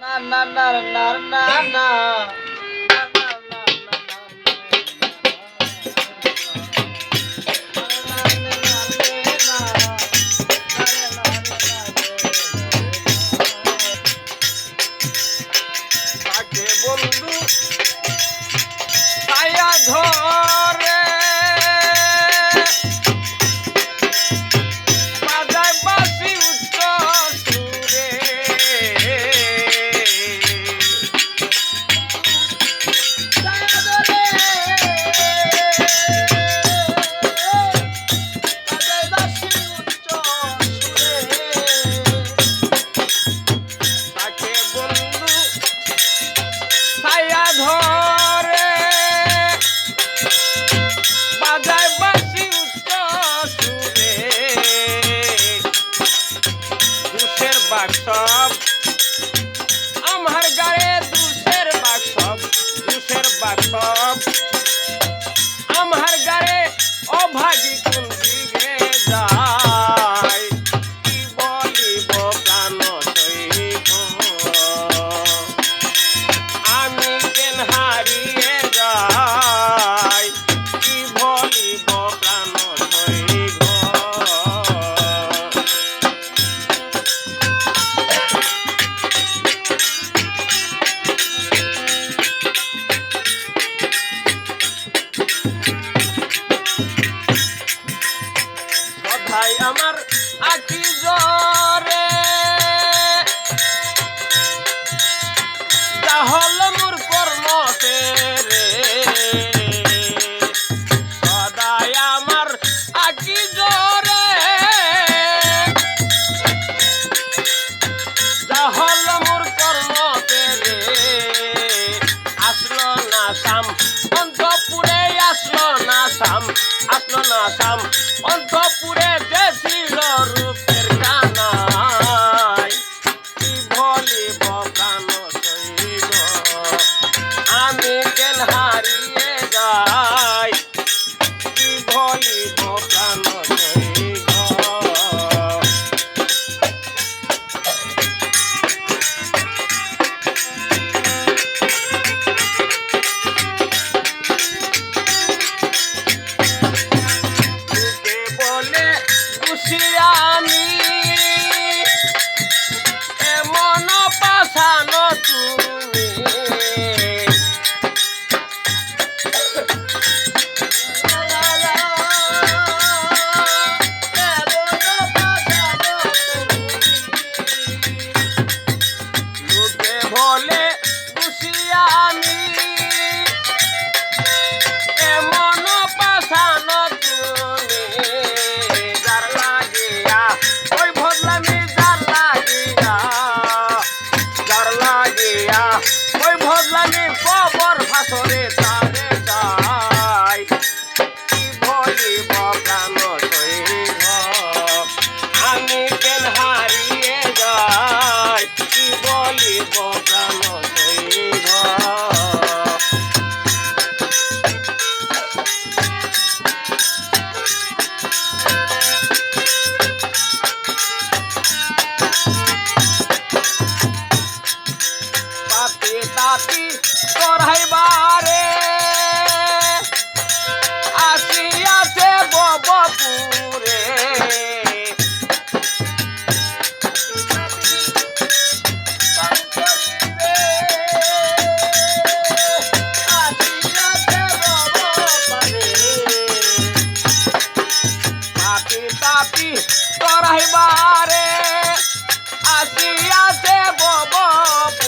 na na na na na na বাক্সব আমার গাড়ে দুশের বাক্সব দুশের বাক্সব আমার গাড়ে অভাগী ভাই আমার আখি জরে হল মোর কর্ম রে। সদায় আমার আখি জরে হল মোর কর্ম রে। আসলো না সাম অন্তপুরে আসলো না অন্ত চড়াইবারে আসিয়াছে ববপুরে। তাপি চড়াইবারে আসিয়াছে ববপুরে।